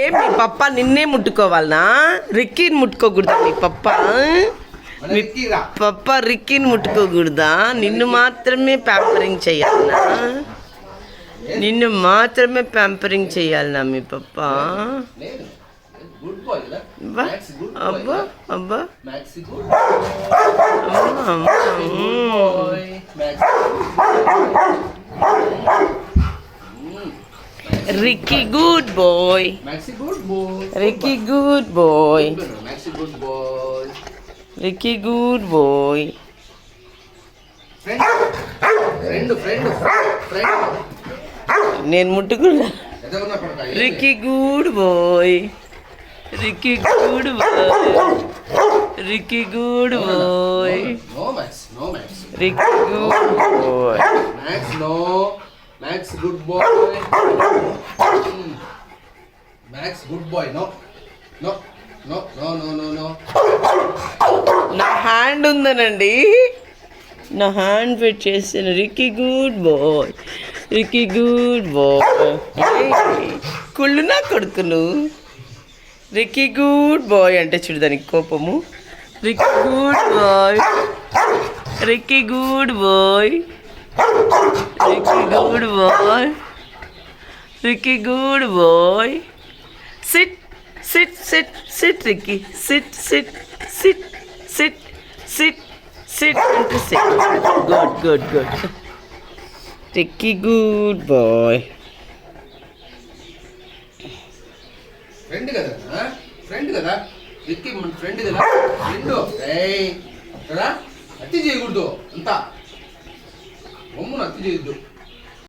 ఏం మీ పప్ప నిన్నే ముట్టుకోవాలనా? రిక్కీని ముట్టుకోకూడదా మీ పప్ప. పప్ప రిక్కీని ముట్టుకోకూడదా? నిన్ను మాత్రమే ప్యాంపరింగ్ చేయాలనా? నిన్ను మాత్రమే ప్యాంపరింగ్ చేయాలనా మీ పప్ప? అబ్బా అబ్బా అమ్మా, అమ్మా, అమ్మా. Boy Max Ricky good boy Ricky good boy Ricky good boy నేను ముట్టుకున్నా. Ricky good boy Ricky good boy Ricky good boy Ricky good boy Max no Max good boy Max good boy no no no no no no no నా hand ఉందనండి. నా hand fit చేసిన Ricky good boy Ricky good boy కుళ్ళు నా కొడుకులు. Ricky good bye అంటే చూడు దానికి కోపము. Ricky good boy Ricky good boy Ricky good boy Ricky good boy sit sit sit sit Ricky sit sit sit sit sit sit అంటే sit good good good Ricky good boy friend కదా friend కదా విక్కీ మన friend కదా friend ఏయ్ కదా అతి చేయకూడదు అంతా బొమ్మను అతి చేయొద్దు